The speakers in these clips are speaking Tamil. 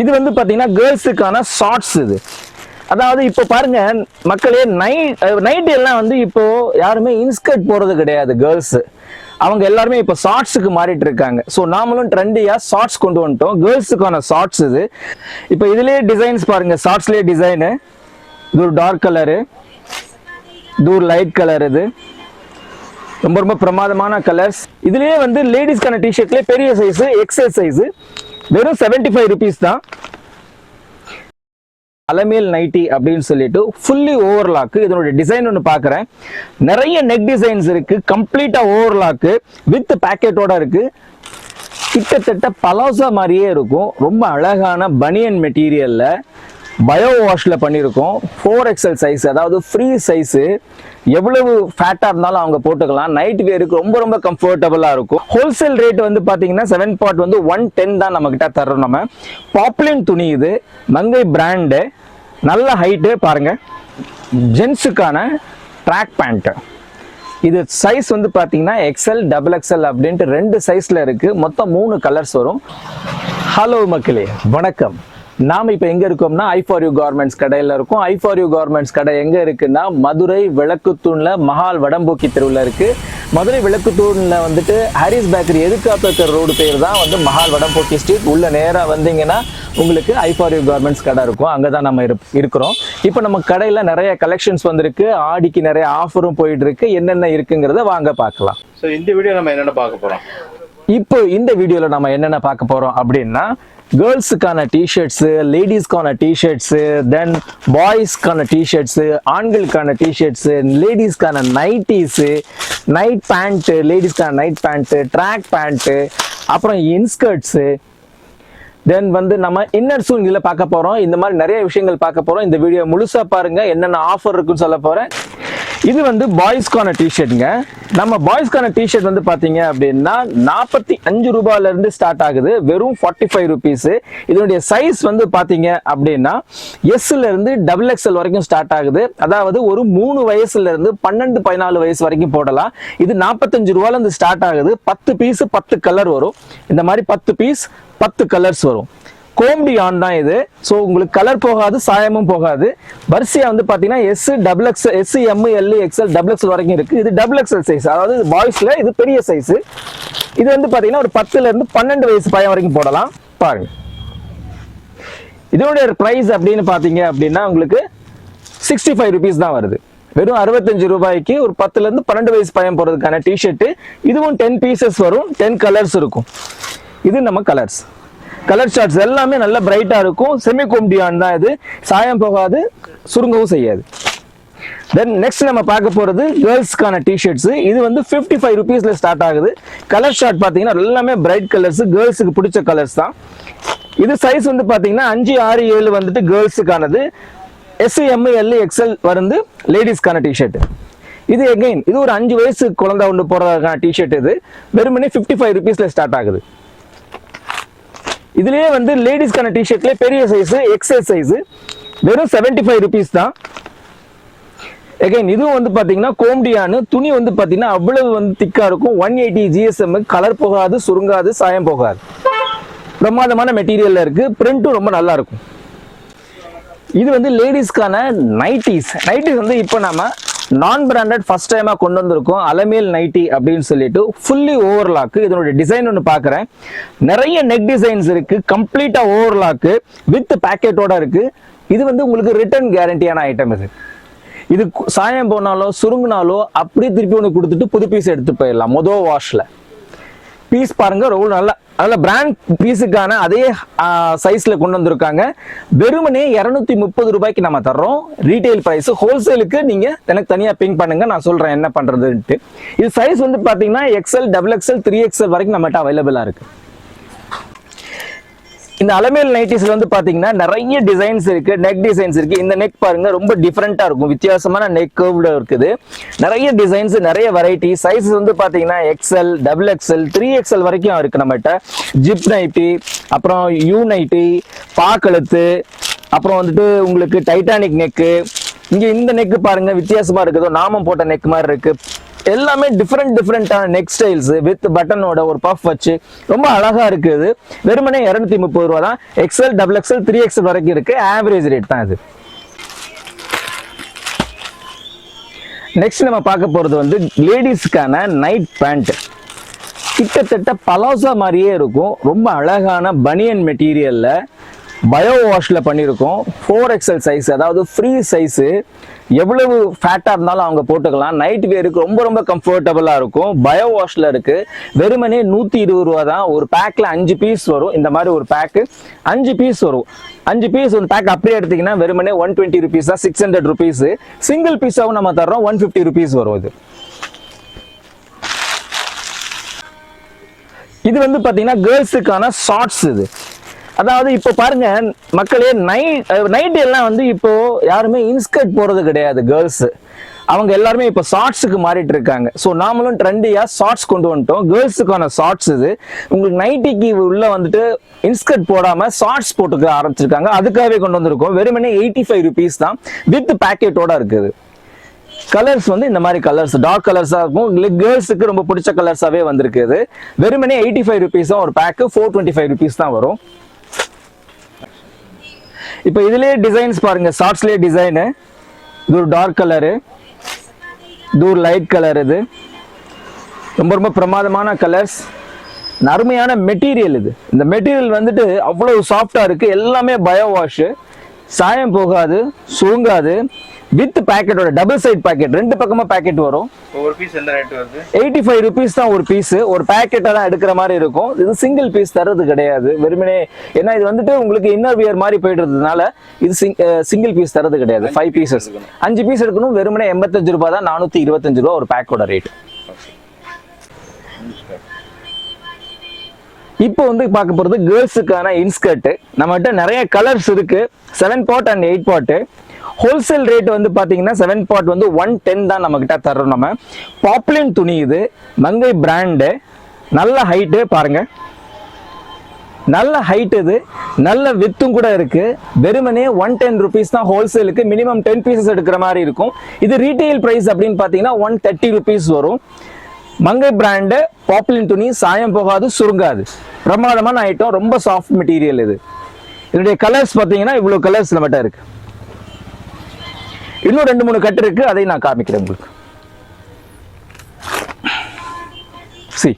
இது வந்து பார்த்தீங்கன்னா கேர்ள்ஸுக்கான ஷார்ட்ஸ் இது. அதாவது இப்போ பாருங்க மக்களே நைட் நைட் எல்லாம் வந்து இப்போ யாருமே இன்ஸ்கர்ட் போறது கிடையாது கேர்ள்ஸ். அவங்க எல்லாருமே இப்போ ஷார்ட்ஸுக்கு மாறிட்டு இருக்காங்க. ஸோ நாமளும் ட்ரெண்டியாக ஷார்ட்ஸ் கொண்டு வந்துட்டோம். கேர்ள்ஸுக்கான ஷார்ட்ஸ் இது. இப்போ இதுலேயே டிசைன்ஸ் பாருங்க. ஷார்ட்ஸ்லேயே டிசைனு இது ஒரு டார்க் கலரு இது ஒரு லைட் கலர் இது. ரொம்ப ரொம்ப பிரமாதமான கலர்ஸ் இதுலேயே வந்து லேடிஸ்க்கான டிஷர்ட்லேயே பெரிய சைஸு எக்ஸல் சைஸு வெறும் 75 ஃபைவ் ருபீஸ் தான். அலமேல் நைட்டி அப்படின்னு சொல்லிட்டு ஃபுல்லி ஓவர்லாக்கு இதனுடைய டிசைன் ஒன்று பார்க்குறேன் நிறைய நெக் டிசைன்ஸ் இருக்கு. கம்ப்ளீட்டாக ஓவர்லாக்கு வித் பேக்கெட்டோட இருக்கு. கிட்டத்தட்ட பலாசா மாதிரியே இருக்கும். ரொம்ப அழகான பனியன் மெட்டீரியலில் பயோ வாஷில் பண்ணியிருக்கோம். ஃபோர் எக்ஸல் சைஸ் அதாவது ஃப்ரீ சைஸு எவ்வளவு ஃபேட்டாக இருந்தாலும் அவங்க போட்டுக்கலாம். நைட் வேருக்கு ரொம்ப ரொம்ப கம்ஃபர்டபுளாக இருக்கும். ஹோல்சேல் ரேட் வந்து பார்த்தீங்கன்னா செவன் பாட் வந்து ஒன் டென் தான் நம்மக்கிட்ட தர்றோம் நம்ம. பாப்புலின் துணி இது. மங்கை பிராண்டு நல்ல ஹைட்டு பாருங்கள் ஜென்ஸுக்கான ட்ராக் பேண்ட்டு இது சைஸ் வந்து பார்த்தீங்கன்னா எக்ஸ்எல் டபுள் எக்ஸ்எல் அப்படின்ட்டு ரெண்டு சைஸில் இருக்குது மொத்தம் மூணு கலர்ஸ் வரும். ஹலோ மக்களே வணக்கம். நாம இப்போ எங்க இருக்கோம்னா ஐ ஃபார் யூ கார்மெண்ட்ஸ் கடையில இருக்கோம். ஐ ஃபார் யூ கார்மெண்ட்ஸ் கடை எங்க இருக்குன்னா மதுரை விளக்குத்தூண்ல மஹால் வடம்போக்கி தெருவில் இருக்கு. மதுரை விளக்குத்தூண்ல வந்துட்டு ஹாரிஸ் பேக்கரி எதுக்காத்த ரோடு பேர் தான் வந்து மஹால் வடம்போக்கி ஸ்ட்ரீட் உள்ள நேரா வந்தீங்கன்னா உங்களுக்கு ஐ ஃபார் யூ கார்மெண்ட்ஸ் கடை இருக்கும். அங்கே தான் நம்ம இருக்கிறோம். இப்போ நம்ம கடையில் நிறைய கலெக்ஷன்ஸ் வந்திருக்கு. ஆடிக்கு நிறைய ஆஃபரும் போயிட்டு இருக்கு என்னென்ன இருக்குங்கிறத வாங்க பார்க்கலாம். ஸோ இந்த வீடியோ நம்ம என்னென்ன பார்க்க போறோம்? இப்போ இந்த வீடியோல நம்ம என்னென்ன பார்க்க போறோம் அப்படின்னா கேர்ள்ஸுக்கான டிஷர்ட்ஸு லேடிஸ்க்கான டிஷர்ட்ஸு தென் பாய்ஸ்க்கான டிஷர்ட்ஸு ஆண்களுக்கான டிஷர்ட்ஸு லேடிஸ்க்கான நைட்டிஸு நைட் பேண்ட்டு லேடிஸ்க்கான நைட் பேண்ட்டு ட்ராக் பேண்ட்டு அப்புறம் இன்ஸ்கர்ட்ஸு தென் வந்து நம்ம இன்னர்ஸும் இதில் பார்க்க போகிறோம் இந்த மாதிரி நிறைய விஷயங்கள் பார்க்க போகிறோம் இந்த வீடியோ முழுசாக பாருங்கள் என்னென்ன ஆஃபர் இருக்குன்னு சொல்ல போகிறேன் இது வந்து பாய்ஸ்க்கான டிஷர்ட்டுங்க நம்ம பாய்ஸ்க்கான டிஷர்ட் வந்து பார்த்தீங்க அப்படின்னா நாற்பத்தி அஞ்சு ரூபாயில இருந்து ஸ்டார்ட் ஆகுது. வெறும் ஃபார்ட்டி ஃபைவ் ருபீஸ் இதனுடைய சைஸ் வந்து பார்த்தீங்க அப்படின்னா எஸ்ல இருந்து டபுள் எக்ஸ்எல் வரைக்கும் ஸ்டார்ட் ஆகுது. அதாவது ஒரு மூணு வயசுல இருந்து பன்னெண்டு பதினாலு வயசு வரைக்கும் போடலாம். இது நாற்பத்தஞ்சு ரூபாயில இருந்து ஸ்டார்ட் ஆகுது. பத்து பீஸ் பத்து கலர் வரும். இந்த மாதிரி பத்து பீஸ் பத்து கலர்ஸ் வரும். கோம்பி ஆன் தான் இது. ஸோ உங்களுக்கு கலர் போகாது சாயமும் போகாது. வரிசையா வந்து பார்த்தீங்கன்னா S double X S M L XL double XL வரைக்கும் இருக்கு. இது டபுள் எக்ஸ்எல் சைஸ் அதாவது பாய்ஸ்ல இது பெரிய சைஸ் இது வந்து பார்த்தீங்கன்னா ஒரு பத்துல இருந்து பன்னெண்டு வயசு பையன் வரைக்கும் போடலாம். பாருங்க. இதனுடைய ப்ரைஸ் அப்படின்னு பார்த்தீங்க அப்படின்னா உங்களுக்கு சிக்ஸ்டி ஃபைவ் ருபீஸ் தான் வருது. வெறும் அறுபத்தஞ்சு ரூபாய்க்கு ஒரு பத்துலேருந்து பன்னெண்டு வயசு பையன் போகிறதுக்கான டிஷர்ட் இதுவும் டென் பீசஸ் வரும் டென் கலர்ஸ் இருக்கும். இது நம்ம கலர்ஸ் கலர் ஷார்ட்ஸ் எல்லாமே நல்ல பிரைட்டாக இருக்கும். செமி கொம்டியான் தான் இது. சாயம் போகாது சுருங்கவும் செய்யாது. தென் நெக்ஸ்ட் நம்ம பார்க்க போகிறது கேர்ள்ஸ்க்கான டிஷர்ட்ஸ் இது வந்து 55 ஃபைவ் ருபீஸில் ஸ்டார்ட் ஆகுது. கலர் ஷார்ட் பார்த்தீங்கன்னா எல்லாமே பிரைட் கலர்ஸ் கேர்ள்ஸுக்கு பிடிச்ச கலர்ஸ் தான். இது சைஸ் வந்து பார்த்தீங்கன்னா அஞ்சு ஆறு ஏழு வந்துட்டு கேர்ள்ஸுக்கானது எஸ் எம் எல் எக்ஸ்எல் வந்து லேடிஸ்க்கான டிஷர்ட் இது எகைன் இது ஒரு அஞ்சு வயசு குழந்தை ஒன்று போடுறதுக்கான டிஷர்ட் இது. வெறுமனே 55 ஃபைவ் ருபீஸில் ஸ்டார்ட் ஆகுது. இதுலயே வந்து லேடிஸ்க்கான டிஷர்ட்ல பெரிய சைஸ் எக்ஸல் சைஸ் வெறும் 75 ஃபைவ் ருபீஸ் தான். எகைன் இதுவும் வந்து பார்த்தீங்கன்னா கோம்டியானு துணி வந்து பார்த்தீங்கன்னா அவ்வளவு வந்து திக்காக இருக்கும். ஒன் எயிட்டி ஜிஎஸ்எம் கலர் போகாது சுருங்காது சாயம் போகாது. பிரமாதமான மெட்டீரியலில் இருக்கு. பிரிண்ட்டும் ரொம்ப நல்லா இருக்கும். இது வந்து லேடிஸ்க்கான நைட்டிஸ் நைட்டிஸ் வந்து இப்போ நம்ம நான் பிராண்டட் ஃபர்ஸ்ட் டைமா கொண்டு வந்திருக்கோம் அலமேல் நைட்டி அப்படின்னு சொல்லிட்டு ஃபுல்லி ஓவர்லாக்கு இதனுடைய டிசைன் ஒன்று பார்க்குறேன். நிறைய நெக் டிசைன்ஸ் இருக்கு. கம்ப்ளீட்டா ஓவர்லாக்கு வித் பேக்கெட்டோட இருக்கு. இது வந்து உங்களுக்கு ரிட்டர்ன் கேரண்டியான ஐட்டம் இது. இது சாயம் போனாலோ சுருங்கினாலோ அப்படியே திருப்பி ஒன்று கொடுத்துட்டு புது பீஸ் எடுத்து போயிடலாம். மொதல் வாஷ்ல பீஸ் பாருங்க ரொம்ப நல்ல நல்ல பிராண்ட் பீஸுக்கான அதே சைஸில் கொண்டு வந்திருக்காங்க. வெறுமனே இரநூத்தி முப்பது ரூபாய்க்கு நம்ம தர்றோம். ரீட்டைல் பிரைஸ் ஹோல்சேலுக்கு நீங்கள் எனக்கு தனியாக பிங்க் பண்ணுங்க நான் சொல்கிறேன் என்ன பண்ணுறதுன்ட்டு இது சைஸ் வந்து பார்த்தீங்கன்னா XL double XL three XL வரைக்கும் நம்மகிட்ட அவைலபிளாக இருக்குது இந்த அலமேல் நைட்டிஸ்ல வந்து பாத்தீங்கன்னா நிறைய டிசைன்ஸ் இருக்கு நெக் டிசைன்ஸ் இருக்கு. இந்த நெக் பாருங்க ரொம்ப டிஃப்ரெண்டா இருக்கும். வித்தியாசமான நெக் கர்வ்ல இருக்குது. நிறைய டிசைன்ஸ் நிறைய வெரைட்டி சைஸ் வந்து பாத்தீங்கன்னா XL double XL three XL வரைக்கும் இருக்கு நம்மகிட்ட. ஜிப் நைட்டி அப்புறம் யூ நைட்டி பாக்கழுத்து அப்புறம் வந்துட்டு உங்களுக்கு டைட்டானிக் நெக்கு இங்க இந்த நெக் பாருங்க வித்தியாசமா இருக்குதோ. நாமம் போட்ட நெக் மாதிரி இருக்கு. எல்லாமே டிஃப்ரெண்ட் டிஃப்ரெண்ட்டான நெக் ஸ்டைல்ஸ் வித் பட்டனோட ஒரு பஃப் வச்சு ரொம்ப அழகா இருக்குது. வெறுமனே இரநூத்தி முப்பது ரூபா தான் XL double XL three XL வரைக்கும் இருக்கு. ஆவரேஜ் ரேட் தான் இது. நெக்ஸ்ட் நம்ம பார்க்க போகிறது வந்து லேடிஸ்க்கான நைட் பேண்ட் கிட்டத்தட்ட பலாசா மாதிரியே இருக்கும். ரொம்ப அழகான பனியன் மெட்டீரியலில் பயோ வாஷில் பண்ணியிருக்கோம். ஃபோர் எக்ஸல் சைஸ் அதாவது ஃப்ரீ சைஸு எவ்வளவு ஃபேட்டாக இருந்தாலும் அவங்க போட்டுக்கலாம். நைட் வேருக்கு ரொம்ப ரொம்ப கம்ஃபர்டபுளாக இருக்கும். பயோ வாஷில் இருக்குது வெறுமனே நூற்றி இருபது ரூபா தான். ஒரு பேக்கில் அஞ்சு பீஸ் வரும். இந்த மாதிரி ஒரு பேக்கு அஞ்சு பீஸ் வரும். அஞ்சு பீஸ் ஒரு பேக் அப்படியே எடுத்தீங்கன்னா வெறுமனே ஒன் டுவெண்ட்டி ருபீஸ் தான். சிக்ஸ் ஹண்ட்ரட் ருபீஸ் சிங்கிள் பீஸாகவும் நம்ம தர்றோம். ஒன் ஃபிஃப்டி ருபீஸ் வரும் இது. இது வந்து பார்த்தீங்கன்னா கேர்ள்ஸுக்கான ஷார்ட்ஸ் இது. அதாவது இப்போ பாருங்க மக்களே நைட் நைட் எல்லாம் வந்து இப்போ யாருமே இன்ஸ்கர்ட் போறது கிடையாது கேர்ள்ஸ் அவங்க எல்லாருமே இப்போ ஷார்ட்ஸுக்கு மாறிட்டு இருக்காங்க. ஸோ நாமளும் ட்ரெண்டியா ஷார்ட்ஸ் கொண்டு வந்துட்டோம். கேர்ள்ஸுக்கான ஷார்ட்ஸ் இது. உங்களுக்கு நைட்டிக்கு உள்ள வந்துட்டு இன்ஸ்கர்ட் போடாம ஷார்ட்ஸ் போட்டுக்க ஆரம்பிச்சிருக்காங்க. அதுக்காகவே கொண்டு வந்திருக்கோம். வெறுமனே எயிட்டி ஃபைவ் ருபீஸ் தான் வித் பேக்கெட்டோட இருக்குது. கலர்ஸ் வந்து இந்த மாதிரி கலர்ஸ் டார்க் கலர்ஸா இருக்கும். கேர்ள்ஸுக்கு ரொம்ப பிடிச்ச கலர்ஸாவே வந்திருக்குது. வெறுமனே எயிட்டி ஃபைவ் ருபீஸ் தான் ஒரு pack four twenty five rupees தான் வரும். இப்போ இதுலேயே டிசைன்ஸ் பாருங்க. ஷார்ட்ஸ்லேயே டிசைனு இது ஒரு டார்க் கலரு இது ஒரு லைட் கலர் இது. ரொம்ப ரொம்ப பிரமாதமான கலர்ஸ் அருமையான மெட்டீரியல் இது. இந்த மெட்டீரியல் வந்துட்டு அவ்வளோ சாஃப்டாக இருக்குது எல்லாமே பயோ வாஷ் சாயம் போகாது சுருங்காது. வித் பேக்கெட்டோட டபுள் சைட் பேக்கெட் ரெண்டு பக்கமா பேக்கெட் வரும். ஒரு பீஸ் எந்த ரேட் வருது? எயிட்டி ஃபைவ் ருபீஸ் தான் ஒரு பீஸ் ஒரு பேக்கெட்டை தான் எடுக்கிற மாதிரி இருக்கும். இது சிங்கிள் பீஸ் தர்றது கிடையாது. வெறுமனே ஏன்னா இது வந்துட்டு உங்களுக்கு இன்னர் வியர் மாதிரி போயிடுறதுனால இது சிங்கிள் பீஸ் தர்றது கிடையாது. ஃபைவ் பீசஸ் அஞ்சு பீஸ் எடுக்கணும். வெறுமனே எண்பத்தஞ்சு ரூபாய் தான் நானூத்தி இருபத்தஞ்சு ரூபா ஒரு பேக்கோட ரேட் இப்போ வந்து பார்க்க போறது கேர்ள்ஸுக்கான இன்ஸ்கர்ட் நம்மகிட்ட நிறைய கலர்ஸ் இருக்கு. Seven pot and eight pot wholesale rate வந்து பார்த்தீங்கன்னா செவன் பாட் வந்து ஒன் டென் தான் நம்மக்கிட்ட தர்றோம் நம்ம. பாப்புலின் துணி இது. மங்கை பிராண்டு நல்ல ஹைட்டு பாருங்க. நல்ல ஹைட் இது. நல்ல வித்தும் கூட இருக்கு. வெறுமனே ஒன் டென் ருபீஸ் தான் ஹோல்சேலுக்கு மினிமம் டென் பீசஸ் எடுக்கிற மாதிரி இருக்கும். இது ரீட்டைல் ப்ரைஸ் அப்படின்னு பார்த்தீங்கன்னா ஒன் தேர்ட்டி ருபீஸ் வரும். மங்கை பிராண்டு பாப்புலின் துணி சாயம் போகாது சுருங்காது. பிரமாதமான ஐட்டம் ரொம்ப சாஃப்ட் மெட்டீரியல் இது. இதனுடைய கலர்ஸ் பார்த்தீங்கன்னா இவ்வளோ கலர்ஸ் நம்மகிட்ட இருக்குது இன்னும் ரெண்டு மூணு கட்டு இருக்கு அதை நான் காமிக்கிறேன் உங்களுக்கு. சி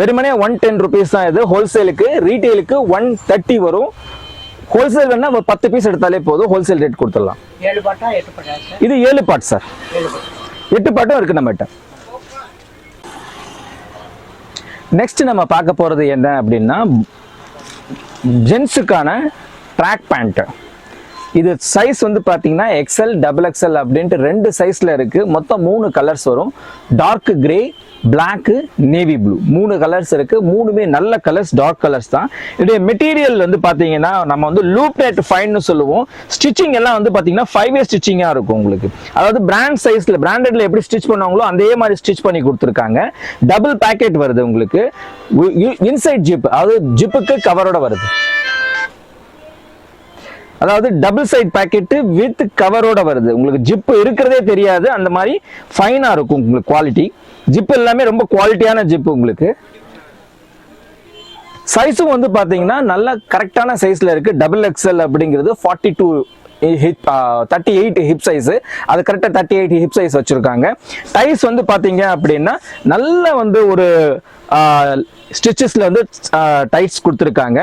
வெறுமனே ஒன் டென் ருபீஸ் தான் இது. ஹோல்சேலுக்கு ரீட்டைலுக்கு ஒன் தேர்ட்டி வரும். ஹோல்சேல் வேணா ஒரு பத்து பீஸ் எடுத்தாலே போதும். ஹோல்சேல் ரேட் கொடுத்துடலாம். இது ஏழு பாட் சார் எட்டு பாட்டும் இருக்கு நம்மகிட்ட. நெக்ஸ்ட் நம்ம பார்க்க போறது என்ன அப்படின்னா ஜென்ஸுக்கான ட்ராக் பேண்ட் இது சைஸ் வந்து பார்த்தீங்கன்னா எக்ஸ்எல் டபுள் எக்ஸ்எல் அப்படின்ட்டு ரெண்டு சைஸில் இருக்குது மொத்தம் மூணு கலர்ஸ் வரும். Dark grey black navy blue மூணு கலர்ஸ் இருக்குது மூணுமே நல்ல கலர்ஸ் டார்க் கலர்ஸ் தான். இதோடைய மெட்டீரியல் வந்து பார்த்தீங்கன்னா நம்ம வந்து லூப் நெட் ஃபைன்னு சொல்லுவோம். ஸ்டிச்சிங் எல்லாம் வந்து பார்த்தீங்கன்னா ஃபைவ் இயர் ஸ்டிச்சிங்காக இருக்கும் உங்களுக்கு. அதாவது பிராண்ட் சைஸில் பிராண்டட்ல எப்படி ஸ்டிச் பண்ணுவாங்களோ அதே மாதிரி ஸ்டிச் பண்ணி கொடுத்துருக்காங்க. டபுள் பேக்கெட் வருது உங்களுக்கு. இன்சைட் ஜிப் அதாவது ஜிப்புக்கு கவரோட வருது. அதாவது டபுள் சைட் பேக்கெட்டு வித் கவரோட வருது. உங்களுக்கு ஜிப்பு இருக்கிறதே தெரியாது. அந்த மாதிரி ஃபைனாக இருக்கும் உங்களுக்கு குவாலிட்டி ஜிப் எல்லாமே ரொம்ப குவாலிட்டியான ஜிப்பு உங்களுக்கு. சைஸும் வந்து பார்த்தீங்கன்னா நல்லா கரெக்டான சைஸில் இருக்கு. டபுள் எக்ஸ்எல் அப்படிங்கிறது forty two thirty eight hip size அது கரெக்டாக தேர்ட்டி எயிட் ஹிப் சைஸ் வச்சிருக்காங்க. டைஸ் வந்து பாத்தீங்க அப்படின்னா நல்ல வந்து ஒரு ஸ்டிச்சஸ்ல வந்து டைட்ஸ் கொடுத்துருக்காங்க.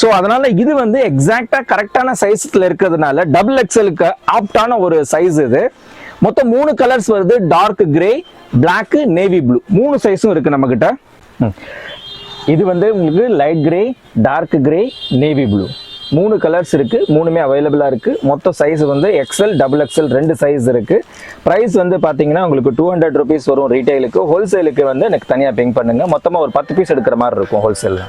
ஸோ அதனால இது வந்து எக்ஸாக்டா கரெக்டான சைஸ்ல இருக்கிறதுனால டபுள் எக்ஸலுக்கு ஆப்டான ஒரு சைஸ் இது. மொத்தம் மூணு கலர்ஸ் வருது. Dark grey black navy blue மூணு சைஸும் இருக்கு நம்ம கிட்ட இது வந்து உங்களுக்கு light grey dark grey navy blue மூணு கலர்ஸ் இருக்குது மூணுமே அவைலபிளாக இருக்குது மொத்த சைஸ் வந்து எக்ஸ்எல் டபுள் எக்ஸ்எல் ரெண்டு சைஸ் இருக்குது ப்ரைஸ் வந்து பார்த்தீங்கன்னா உங்களுக்கு டூ ஹண்ட்ரட் ருபீஸ் வரும் ரீட்டைலுக்கு ஹோல்சேலுக்கு வந்து எனக்கு தனியாக பிங்க் பண்ணுங்கள் மொத்தமாக ஒரு பத்து பீஸ் எடுக்கிற மாதிரி இருக்கும் ஹோல்சேலில்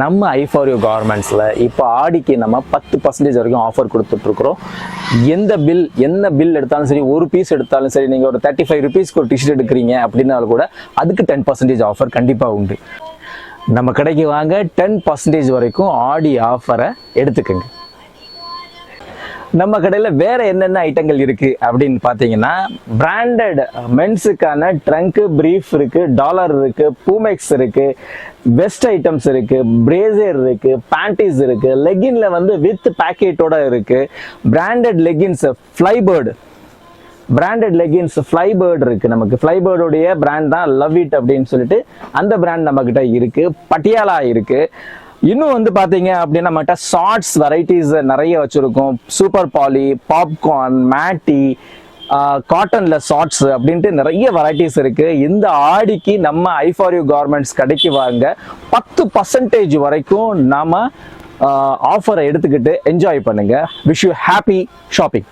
நம்ம ஐ ஃபார் யூ கார்மெண்ட்ஸில் இப்போ ஆடிக்கு நம்ம பத்து பர்சன்டேஜ் வரைக்கும் ஆஃபர் கொடுத்துட்ருக்குறோம். எந்த பில் என்ன பில் எடுத்தாலும் சரி ஒரு பீஸ் எடுத்தாலும் சரி நீங்கள் ஒரு தேர்ட்டி ஃபைவ் ருபீஸ்க்கு ஒரு டிஷர்ட் எடுக்கிறீங்க அப்படின்னாலும் கூட அதுக்கு டென் பர்சன்டேஜ் ஆஃபர் கண்டிப்பாக உண்டு. நம்ம கடைக்கு வாங்க டென் பர்சன்டேஜ் வரைக்கும் ஆடி ஆஃபரை எடுத்துக்கோங்க. நம்ம கடையில் வேற என்னென்ன ஐட்டங்கள் இருக்கு அப்படின்னு பார்த்தீங்கன்னா பிராண்டட் மென்ஸுக்கான ட்ரங்க் பிரீஃப் இருக்கு டாலர் இருக்கு பூமெக்ஸ் இருக்கு பெஸ்ட் ஐட்டம்ஸ் இருக்கு பிரேசர் இருக்கு பேண்டிஸ் இருக்கு லெகின்ல வந்து வித் பேக்கெட்டோட இருக்கு branded leggings Flybird branded leggings Flybird இருக்குது நமக்கு. ஃப்ளைபேர்டுடைய பிராண்ட் தான் லவ் இட் அப்படின்னு சொல்லிட்டு அந்த பிராண்ட் நம்மக்கிட்ட இருக்குது பட்டியாலா இருக்குது இன்னும் வந்து பார்த்தீங்க அப்படின்னா நம்மகிட்ட ஷார்ட்ஸ் வெரைட்டிஸ் நிறைய வச்சுருக்கோம். சூப்பர் பாலி பாப்கார்ன் மேட்டி காட்டன்ல ஷார்ட்ஸ் அப்படின்ட்டு நிறைய வெரைட்டிஸ் இருக்கு. இந்த ஆடிக்கு நம்ம ஐஃபாரியூ கார்மெண்ட்ஸ் கடைக்கு வாங்க பத்து பர்சன்டேஜ் வரைக்கும் நாம ஆஃபரை எடுத்துக்கிட்டு என்ஜாய் பண்ணுங்க. Wish you happy shopping